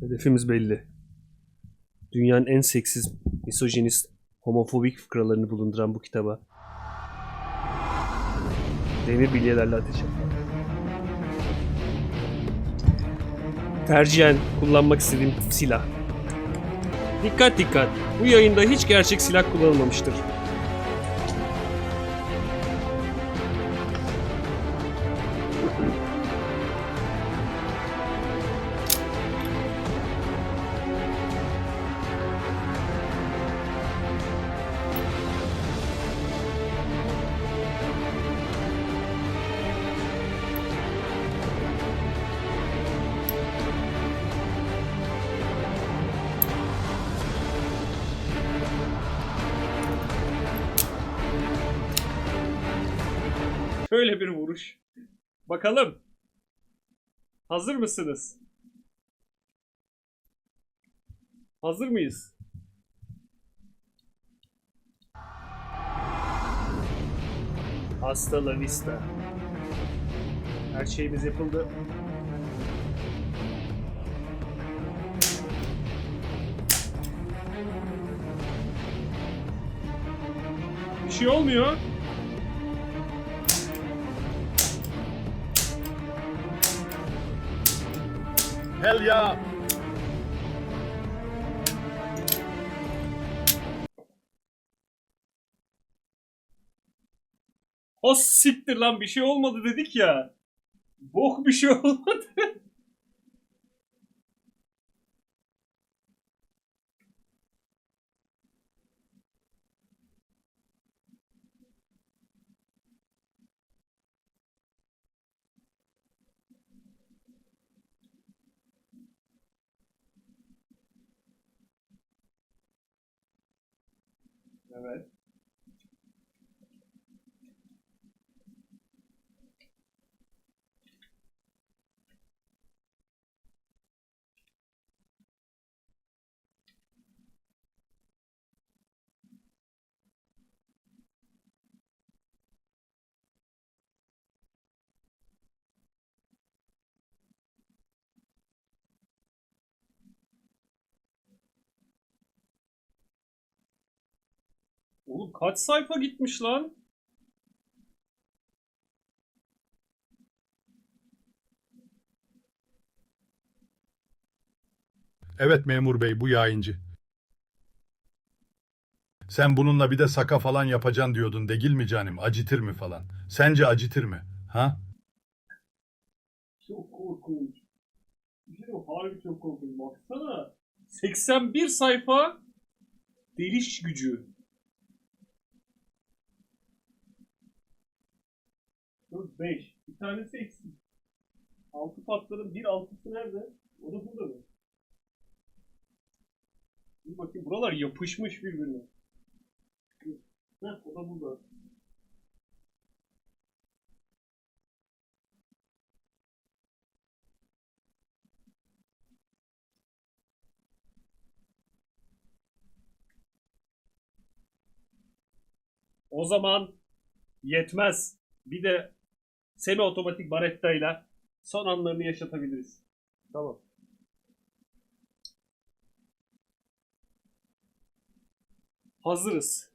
Hedefimiz belli. Dünyanın en seksiz, misojinist, homofobik fıkralarını bulunduran bu kitaba demir bilyelerle ateş et. Tercihen kullanmak istediğim silah. Dikkat dikkat. Bu yayında hiç gerçek silah kullanılmamıştır. Şöyle bir vuruş. Bakalım. Hazır mısınız? Hazır mıyız? Hasta la vista. Her şeyimiz yapıldı. Bir şey olmuyor. Hell ya. O siktir lan bir şey olmadı dedik ya. Bok bir şey olmadı. Evet. Oğlum kaç sayfa gitmiş lan? Evet memur bey bu yayıncı. Sen bununla bir de saka falan yapacaksın diyordun değil mi canım? Acıtır mı falan? Sence acıtır mı? Ha? Çok korkunç. Bir şey yok, harbi çok korkunç. Baksana. 81 sayfa deliş gücü. 4, 5. Bir tanesi eksik. 6 patların bir altısı nerede? O da burada mı? Bir bakayım buralar yapışmış birbirine. Heh, o da burada. O zaman yetmez. Bir de semi otomatik baretta ile son anlarını yaşatabiliriz. Tamam. Hazırız.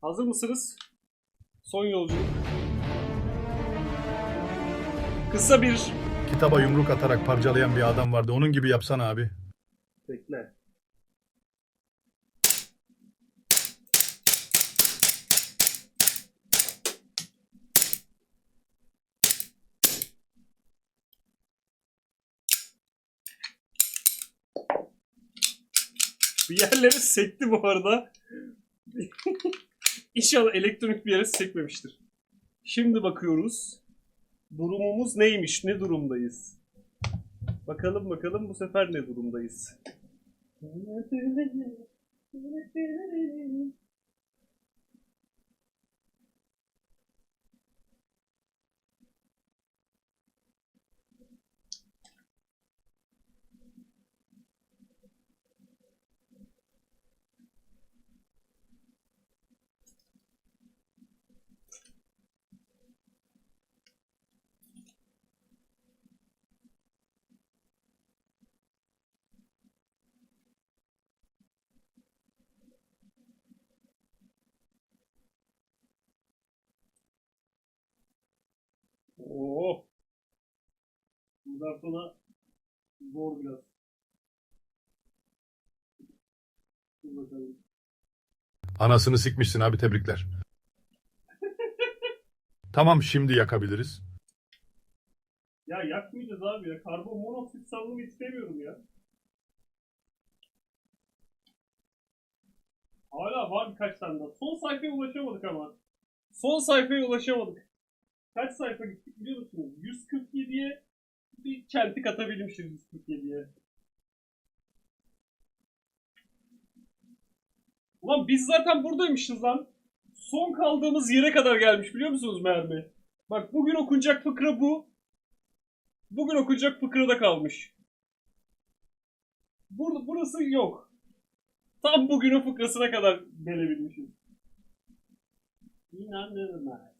Hazır mısınız? Son yolculuk. Kısa bir Kitaba yumruk atarak parçalayan bir adam vardı. Onun gibi yapsana abi. Bekle. Bir yerleri sekti bu arada. İnşallah elektronik bir yere sekmemiştir. Şimdi bakıyoruz. Durumumuz neymiş? Ne durumdayız? Bakalım bakalım bu sefer ne durumdayız? Oo. Bundan sonra zor biraz. Dur bakalım. Anasını sikmişsin abi tebrikler. tamam şimdi yakabiliriz. Ya yakmayacağız abi ya. Karbon monoksit salınımı istemiyorum ya. Hala var birkaç tane daha. Son sayfaya ulaşamadık ama. Son sayfaya ulaşamadık. Kaç sayfa gittik biliyor musunuz? 147'ye bir çentik atabilmişiz 147'ye. Ulan biz zaten buradaymışız lan. Son kaldığımız yere kadar gelmiş biliyor musunuz mermi? Bak bugün okunacak fıkra bu. Bugün okunacak fıkrada kalmış. Bur burası yok. Tam bugünün fıkrasına kadar gelebilmişiz. İnanılmaz.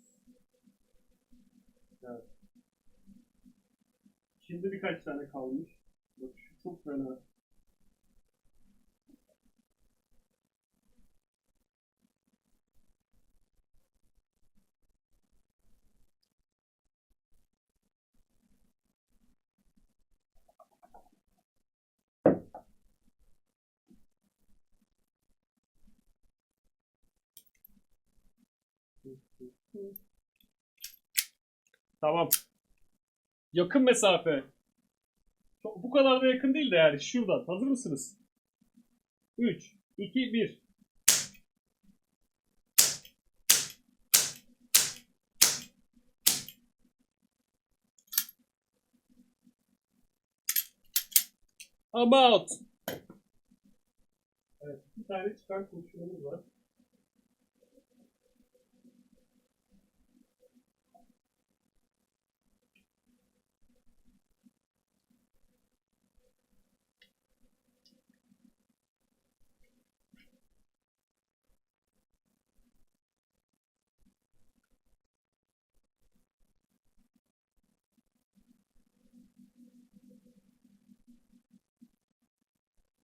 Evet. Şimdi birkaç tane kalmış. Bak şu çok fena. Tamam. Yakın mesafe. Çok, bu kadar da yakın değil de yani şuradan. Hazır mısınız? 3, 2, 1. About. Evet, bir tane çıkan kurşunumuz var.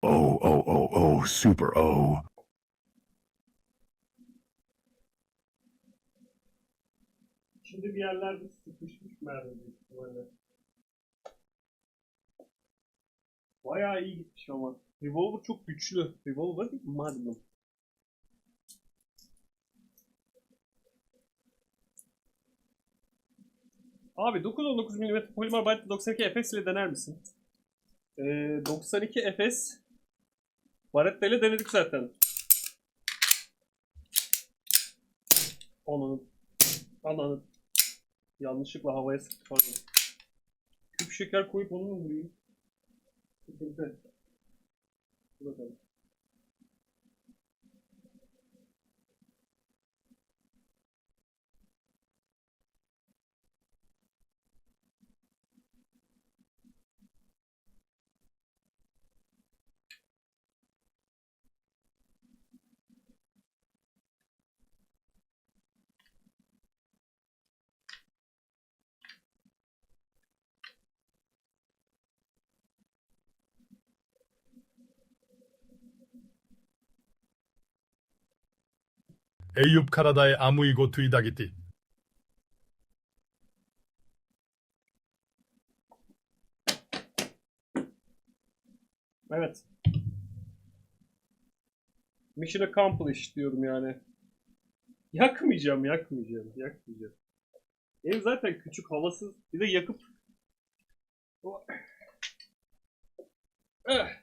Oh, oh, super oh. Şimdi bir yerlerde sıkışmış mermi büyük ihtimalle. Bayağı iyi gitmiş ama. Revolver çok güçlü. Revolver değil Magnum. Abi 919 mm polimer bayraklı 92 FS ile dener misin? Ee, 92 FS Barretta ile denedik zaten. Ananın. Ananın. Yanlışlıkla havaya sıktı pardon. Küp şeker koyup onu mu vurayım? Sıkıntı. Dur bakalım. Eyüp Karaday Amuigo Tuidagiti. Evet. Mission accomplished diyorum yani. Yakmayacağım, yakmayacağım, yakmayacağım. Ev zaten küçük, havasız. Bir de yakıp... O- Eh.